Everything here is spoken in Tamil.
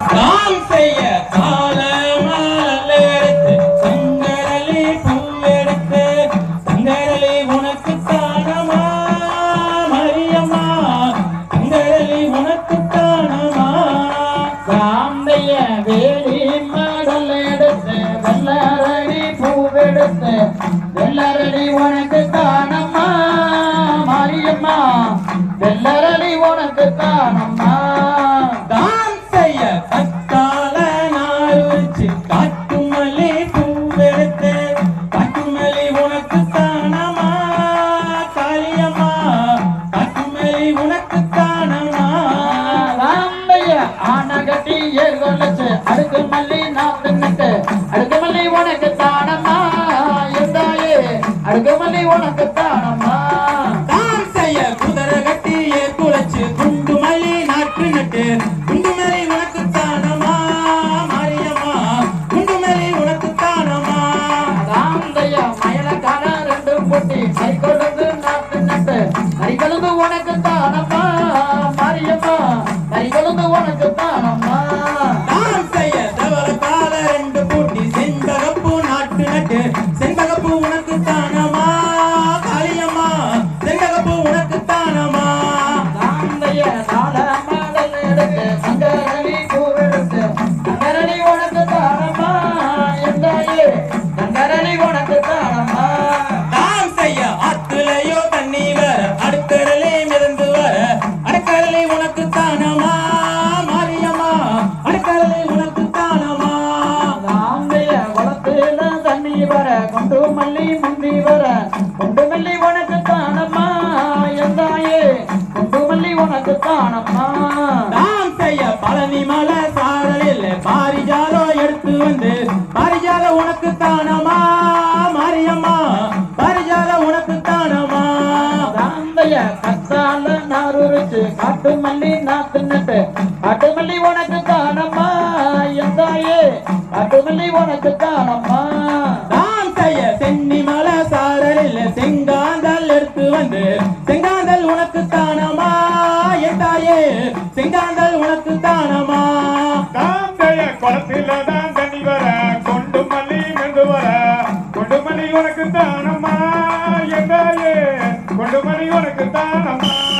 நாம் செய்ய காலமல் சங்கரலி பூவெடுத்து சங்கரலி உனக்கு தானமா மரியம்மா? சங்கரலி உனக்கு தானமா? சாந்தைய வேலி மடல் எடுத்து வெள்ளரடி பூவெடுத்து வெள்ளரடி உனக்கு தானம்மா மாரியம்மா? வெள்ள ஆனகட்டி ஏற்கொள்ளச்சு அடுக்கு மல்லி நாத்து நட்டு அடுக்கு மல்லி உனக்கு தானம்மா எந்தாயே? அடுக்கு மல்லி உனக்கு தானம்மா. செய்ய குதிரை கட்டி குலைச்சு குண்டு மல்லி நாற்று நட்டு. குண்டு மல்லி உனக்கு தானமா மாரியம்மா. குண்டு மல்லி உனக்கு தானமா சாந்தைய மயிலக்கார ரெண்டு பொட்டி. கை கொழுந்து நாத்து நட்டு தானம்மா மாரியம்மா. உனக்கு தாம் செய்ய பழனி மலை சாரலில் பாரிஜாலோ எடுத்து வந்து பாரிஜால உனக்கு தானமா மாரியம்மா? பாரிஜால உனக்கு தானமா சாந்தைய கத்தால நாருரிச்சு காட்டு மல்லி நாத்து நட்டு காட்டு மல்லி உனக்கு தானம்மா எந்தாயே? காட்டு மல்லி உனக்கு தானம்மா தாம் செய்ய சென்னி மலை சாரலில் செங்காந்தல் எடுத்து வந்து செங்காந்தல் உனக்கு எட்டாயே செங்காந்தல் உனக்கு தானமா? தாந்தைய குளத்தில தான் தண்ணி வர. கொண்டு மல்லி மெந்து வர. கொண்டு மல்லி உனக்கு தானமா? எந்தாயே கொண்டு மல்லி உனக்கு தானமா?